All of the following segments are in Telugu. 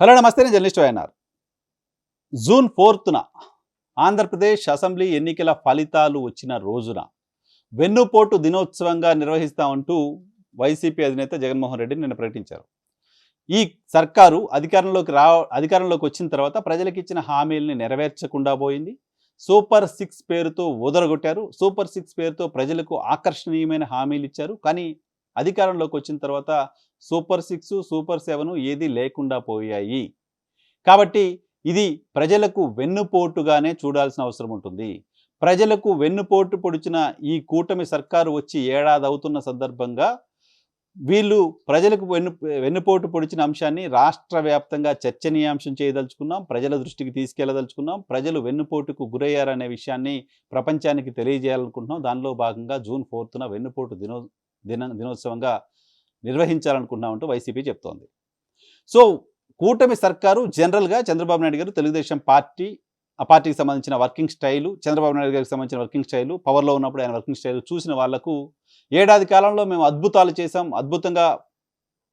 హలో నమస్తే నేను జర్నలిస్ట్ వైఎన్ఆర్. జూన్ ఫోర్త్న ఆంధ్రప్రదేశ్ అసెంబ్లీ ఎన్నికల ఫలితాలు వచ్చిన రోజున వెన్నుపోటు దినోత్సవంగా నిర్వహిస్తామంటూ వైసీపీ అధినేత జగన్మోహన్ రెడ్డి నిన్న ప్రకటించారు. ఈ సర్కారు అధికారంలోకి రా అధికారంలోకి వచ్చిన తర్వాత ప్రజలకు ఇచ్చిన హామీల్ని నెరవేర్చకుండా పోయింది. సూపర్ సిక్స్ పేరుతో ఊదరగొట్టారు సూపర్ సిక్స్ పేరుతో ప్రజలకు ఆకర్షణీయమైన హామీలు ఇచ్చారు. కానీ అధికారంలోకి వచ్చిన తర్వాత సూపర్ సిక్స్ సూపర్ సెవెన్ ఏది లేకుండా పోయాయి. కాబట్టి ఇది ప్రజలకు వెన్నుపోటుగానే చూడాల్సిన అవసరం ఉంటుంది. ప్రజలకు వెన్నుపోటు పొడిచిన ఈ కూటమి సర్కారు వచ్చి ఏడాది అవుతున్న సందర్భంగా వీళ్ళు ప్రజలకు వెన్ను వెన్నుపోటు పొడిచిన అంశాన్ని రాష్ట్ర వ్యాప్తంగా చర్చనీయాంశం చేయదలుచుకున్నాం ప్రజల దృష్టికి తీసుకెళ్ళదలుచుకున్నాం ప్రజలు వెన్నుపోటుకు గురయ్యారనే విషయాన్ని ప్రపంచానికి తెలియజేయాలనుకుంటున్నాం. దానిలో భాగంగా జూన్ ఫోర్త్న వెన్నుపోటు దినో దిన దినోత్సవంగా నిర్వహించాలనుకుంటున్నామంటూ వైసీపీ చెప్తోంది. సో కూటమి సర్కారు జనరల్గా చంద్రబాబు నాయుడు గారు తెలుగుదేశం పార్టీ ఆ పార్టీకి సంబంధించిన వర్కింగ్ స్టైలు చంద్రబాబు నాయుడు గారికి సంబంధించిన వర్కింగ్ స్టైలు పవర్లో ఉన్నప్పుడు ఆయన వర్కింగ్ స్టైల్ చూసిన వాళ్ళకు ఏడాది కాలంలో మేము అద్భుతాలు చేశాం అద్భుతంగా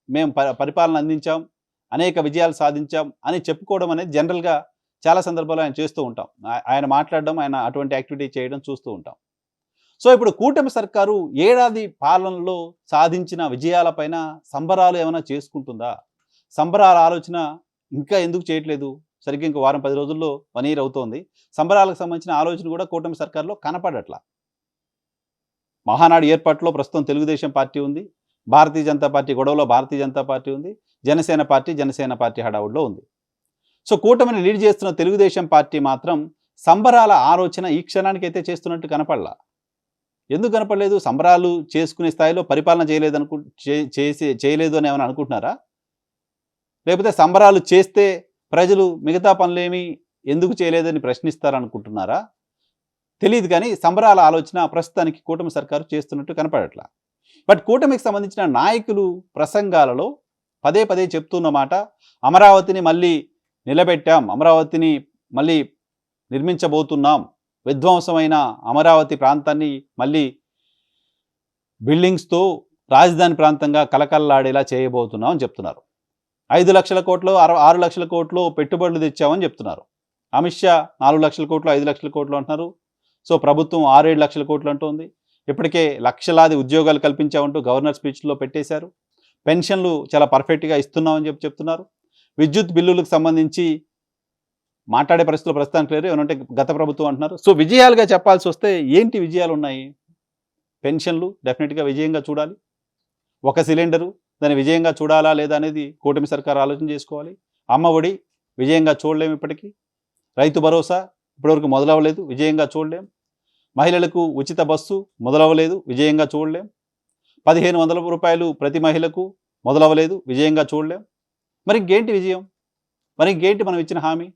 మేము ప- పరిపాలన అందించాం అనేక విజయాలు సాధించాం అని చెప్పుకోవడం అనేది జనరల్గా చాలా సందర్భాల్లో ఆయన చేస్తూ ఉంటాం. ఆయన మాట్లాడడం ఆయన అటువంటి యాక్టివిటీ చేయడం చూస్తూ ఉంటాం. సో ఇప్పుడు కూటమి సర్కారు ఏడాది పాలనలో సాధించిన విజయాలపైన సంబరాలు ఏమైనా చేసుకుంటుందా? సంబరాల ఆలోచన ఇంకా ఎందుకు చేయట్లేదు? సరిగ్గా ఇంకో వారం పది రోజుల్లో వన్ ఇయర్ అవుతోంది. సంబరాలకు సంబంధించిన ఆలోచన కూడా కూటమి సర్కార్లో కనపడట్లా. మహానాడు ఏర్పాటులో ప్రస్తుతం తెలుగుదేశం పార్టీ ఉంది. భారతీయ జనతా పార్టీ గొడవలో భారతీయ జనతా పార్టీ ఉంది. జనసేన పార్టీ జనసేన పార్టీ హడావుడిలో ఉంది. సో కూటమిని లీడ్ చేస్తున్న తెలుగుదేశం పార్టీ మాత్రం సంబరాల ఆలోచన ఈ క్షణానికి అయితే చేస్తున్నట్టు కనపడలా. ఎందుకు కనపడలేదు? సంబరాలు చేసుకునే స్థాయిలో పరిపాలన చేయలేదు అనుకు చే- చేసి చేయలేదు అని ఏమైనా అనుకుంటున్నారా? లేకపోతే సంబరాలు చేస్తే ప్రజలు మిగతా పనులేమి ఎందుకు చేయలేదని ప్రశ్నిస్తారనుకుంటున్నారా? తెలియదు కానీ సంబరాల ఆలోచన ప్రస్తుతానికి కూటమి సర్కారు చేస్తున్నట్టు కనపడట్లా. బట్ కూటమికి సంబంధించిన నాయకులు ప్రసంగాలలో పదే పదే చెప్తున్న మాట అమరావతిని మళ్ళీ నిలబెట్టాం అమరావతిని మళ్ళీ నిర్మించబోతున్నాం విధ్వంసమైన అమరావతి ప్రాంతాన్ని మళ్ళీ బిల్డింగ్స్తో రాజధాని ప్రాంతంగా కలకల్లాడేలా చేయబోతున్నాం అని చెప్తున్నారు. ఐదు లక్షల కోట్లు ఆరు లక్షల కోట్లు పెట్టుబడులు తెచ్చామని చెప్తున్నారు. అమిత్ షా నాలుగు లక్షల కోట్లు ఐదు లక్షల కోట్లు అంటున్నారు. సో ప్రభుత్వం ఆరేడు లక్షల కోట్లు అంటుంది. ఇప్పటికే లక్షలాది ఉద్యోగాలు కల్పించామంటూ గవర్నర్ స్పీచ్లో పెట్టేశారు. పెన్షన్లు చాలా పర్ఫెక్ట్గా ఇస్తున్నామని చెప్పి చెప్తున్నారు. విద్యుత్ బిల్లులకు సంబంధించి మాట్లాడే పరిస్థితులు ప్రస్తుతానికి లేరు. ఏమంటే గత ప్రభుత్వం అంటున్నారు. సో విజయాలుగా చెప్పాల్సి వస్తే ఏంటి విజయాలు ఉన్నాయి పెన్షన్లు డెఫినెట్గా విజయంగా చూడాలి. ఒక సిలిండరు దాన్ని విజయంగా చూడాలా లేదా అనేది కూటమి సర్కారు ఆలోచన చేసుకోవాలి. అమ్మ ఒడి విజయంగా చూడలేము ఇప్పటికీ. రైతు భరోసా ఇప్పటివరకు మొదలవ్వలేదు విజయంగా చూడలేం. మహిళలకు ఉచిత బస్సు మొదలవ్వలేదు విజయంగా చూడలేం. పదిహేను వందల రూపాయలు ప్రతి మహిళకు మొదలవ్వలేదు విజయంగా చూడలేం. మరి ఇంకేంటి విజయం? మరి ఇంకేంటి మనం ఇచ్చిన హామీ?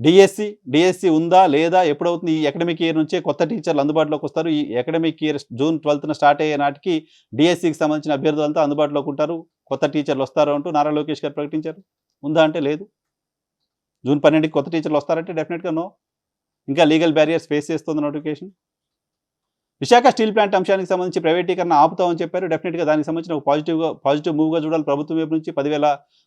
డిఎస్సి డిఎస్సి ఉందా లేదా? ఎప్పుడవుతుంది? ఈ అకాడమిక్ ఇయర్ నుంచే కొత్త టీచర్లు అందుబాటులోకి వస్తారు. ఈ అకాడమిక్ ఇయర్ జూన్ ట్వెల్త్న స్టార్ట్ అయ్యే నాటికి డిఎస్సికి సంబంధించిన అభ్యర్థులంతా అందుబాటులోకి ఉంటారు. కొత్త టీచర్లు వస్తారు అంటూ నారా లోకేష్ గారు ప్రకటించారు. ఉందా అంటే లేదు. జూన్ పన్నెండుకి కొత్త టీచర్లు వస్తారంటే డెఫినెట్గా నో ఇంకా లీగల్ బ్యారియర్స్ ఫేస్ చేస్తుంది నోటిఫికేషన్ విశాఖ స్టీల్ ప్లాంట్ అంశానికి సంబంధించి ప్రైవేటీకరణ ఆపుతామని చెప్పారు. డెఫినెట్గా దానికి సంబంధించిన ఒక పాజిటివ్గా పాజిటివ్ మూవ్గా చూడాలి. ప్రభుత్వం వైపు నుంచి పదివేల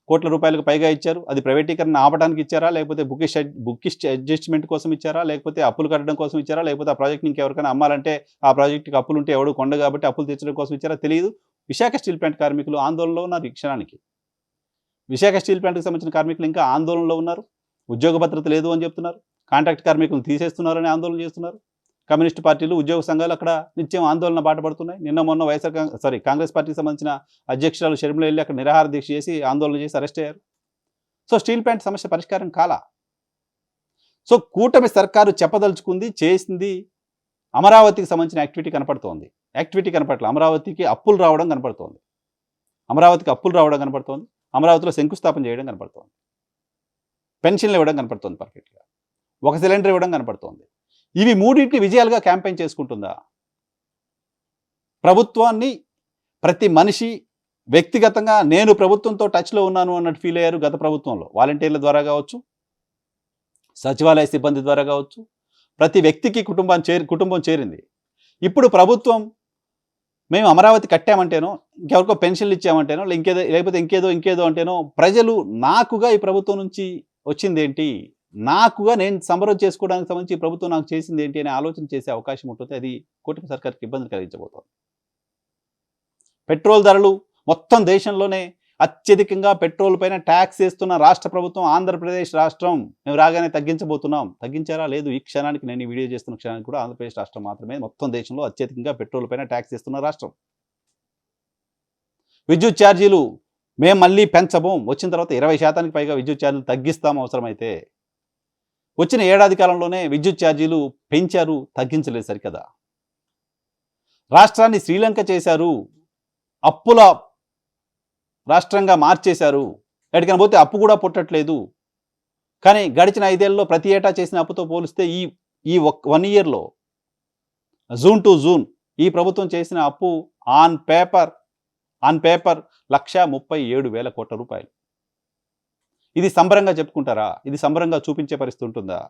కోట్ల రూపాయలకు పైగా ఇచ్చారు. అది ప్రైవేటీకరణ ఆపడానికి ఇచ్చారా? లేకపోతే బుకిష్ బుకిష్ అడ్జస్ట్మెంట్ కోసం ఇచ్చారా? లేకపోతే అప్పులు కట్టడం కోసం ఇచ్చారా? లేకపోతే ఆ ప్రాజెక్ట్ ఇంకెవరికైనా అమ్మాలంటే ఆ ప్రాజెక్ట్కి అప్పులు ఉంటే ఎవడు కొండ కాబట్టి అప్పులు తీర్చడం కోసం ఇచ్చారా? తెలియదు. విశాఖ స్టీల్ ప్లాంట్ కార్మికులు ఆందోళనలో ఉన్నారు ఈ క్షణానికి. విశాఖ స్టీల్ ప్లాంట్కి సంబంధించిన కార్మికులు ఇంకా ఆందోళనలో ఉన్నారు. ఉద్యోగ భద్రత లేదు అని చెప్తున్నారు. కాంట్రాక్ట్ కార్మికులను తీసేస్తున్నారని ఆందోళన చేస్తున్నారు. కమ్యూనిస్ట్ పార్టీలు ఉద్యోగ సంఘాలు అక్కడ నిత్యం ఆందోళన బాటపడుతున్నాయి నిన్న మొన్న వైఎస్ఆర్ సారీ కాంగ్రెస్ పార్టీకి సంబంధించిన అధ్యక్షురాలు షర్మిల వెళ్ళి అక్కడ నిరాహార దీక్ష చేసి ఆందోళన చేసి అరెస్ట్ అయ్యారు. సో స్టీల్ ప్లాంట్ సమస్య పరిష్కారం కాలా? సో కూటమి సర్కారు చెప్పదలుచుకుంది చేసింది అమరావతికి సంబంధించిన యాక్టివిటీ కనపడుతోంది. యాక్టివిటీ కనపడట్లేదు అమరావతికి అప్పులు రావడం కనపడుతోంది. అమరావతికి అప్పులు రావడం కనపడుతోంది. అమరావతిలో శంకుస్థాపన చేయడం కనపడుతోంది. పెన్షన్లు ఇవ్వడం కనపడుతోంది పర్ఫెక్ట్గా ఒక సిలిండర్ ఇవ్వడం కనపడుతోంది. ఇవి మూడింటి విజయాలుగా క్యాంపెయిన్ చేసుకుంటుందా? ప్రభుత్వాన్ని ప్రతి మనిషి వ్యక్తిగతంగా నేను ప్రభుత్వంతో టచ్లో ఉన్నాను అన్నట్టు ఫీల్ అయ్యారు గత ప్రభుత్వంలో. వాలంటీర్ల ద్వారా కావచ్చు సచివాలయ సిబ్బంది ద్వారా కావచ్చు ప్రతి వ్యక్తికి కుటుంబం చేరి కుటుంబం చేరింది. ఇప్పుడు ప్రభుత్వం మేము అమరావతి కట్టామంటేనో ఇంకెవరికో పెన్షన్లు ఇచ్చామంటేనో ఇంకేదో లేకపోతే ఇంకేదో ఇంకేదో అంటేనో ప్రజలు నాకుగా ఈ ప్రభుత్వం నుంచి వచ్చింది ఏంటి నాకుగా నేను సంబరం చేసుకోవడానికి సంబంధించి ప్రభుత్వం నాకు చేసింది ఏంటి అనే ఆలోచన చేసే అవకాశం ఉంటుంది. అది కూటమి సర్కార్కి ఇబ్బంది కలిగించబోతోంది. పెట్రోల్ ధరలు మొత్తం దేశంలోనే అత్యధికంగా పెట్రోల్ పైన ట్యాక్స్ వేస్తున్న రాష్ట్ర ప్రభుత్వం ఆంధ్రప్రదేశ్ రాష్ట్రం మేము రాగానే తగ్గించబోతున్నాం. తగ్గించారా? లేదు. ఈ క్షణానికి నేను ఈ వీడియో చేస్తున్న క్షణానికి కూడా ఆంధ్రప్రదేశ్ రాష్ట్రం మాత్రమే. మొత్తం దేశంలో అత్యధికంగా పెట్రోల్ పైన ట్యాక్స్ వేస్తున్న రాష్ట్రం. విద్యుత్ ఛార్జీలు మేము మళ్ళీ పెంచబోం. వచ్చిన తర్వాత ఇరవై శాతానికి పైగా విద్యుత్ ఛార్జీలు తగ్గిస్తాం అవసరమైతే. వచ్చిన ఏడాది కాలంలోనే విద్యుత్ ఛార్జీలు పెంచారు తగ్గించలేదు సరికదా. రాష్ట్రాన్ని శ్రీలంక చేశారు అప్పుల రాష్ట్రంగా మార్చేశారు. ఎక్కడికైనా పోతే అప్పు కూడా పుట్టట్లేదు. కానీ గడిచిన ఐదేళ్ళలో ప్రతి ఏటా చేసిన అప్పుతో పోలిస్తే ఈ ఈ వన్ ఇయర్లో జూన్ టు జూన్ ఈ ప్రభుత్వం చేసిన అప్పు on paper on paper lakh ముప్పై ఏడు వేల కోట్ల రూపాయలు. ఇది సంబరంగా చెప్పుకుంటారా? ఇది సంబరంగా చూపించే పరిస్థితి ఉంటుందా?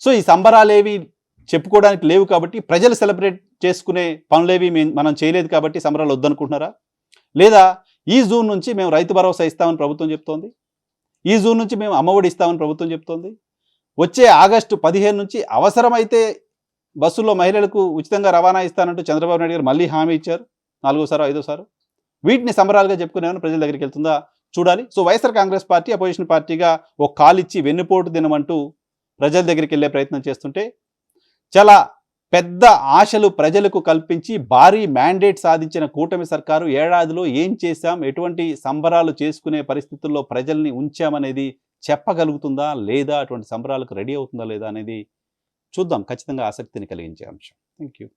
సో ఈ సంబరాలేవి చెప్పుకోవడానికి లేవు కాబట్టి ప్రజలు సెలబ్రేట్ చేసుకునే పనులేవి మేం- మనం చేయలేదు కాబట్టి సంబరాలు వద్దనుకుంటున్నారా? లేదా ఈ జూన్ నుంచి మేము రైతు భరోసా ఇస్తామని ప్రభుత్వం చెప్తోంది? ఈ జూన్ నుంచి మేము అమ్మఒడి ఇస్తామని ప్రభుత్వం చెప్తోంది? వచ్చే ఆగస్టు పదిహేను నుంచి అవసరమైతే బస్సుల్లో మహిళలకు ఉచితంగా రవాణా ఇస్తానంటూ చంద్రబాబు నాయుడు గారు మళ్ళీ హామీ ఇచ్చారు నాలుగోసారో ఐదోసారో. వీటిని సంబరాలుగా చెప్పుకునేమని ప్రజల దగ్గరికి వెళ్తుందా? చూడాలి. So YSR Congress party opposition పార్టీగా ఒక కాలిచ్చి వెన్నుపోటు దినమంటూ ప్రజల దగ్గరికి వెళ్ళే ప్రయత్నం చేస్తుంటే చాలా పెద్ద ఆశలు ప్రజలకు కల్పించి భారీ మ్యాండేట్ సాధించిన కూటమి సర్కారు ఏడాదిలో ఏం చేశాం ఎటువంటి సంబరాలు చేసుకునే పరిస్థితుల్లో ప్రజల్ని ఉంచామనేది చెప్పగలుగుతుందా లేదా అటువంటి సంబరాలకు రెడీ అవుతుందా లేదా అనేది చూద్దాం. ఖచ్చితంగా ఆసక్తిని కలిగించే అంశం. Thank you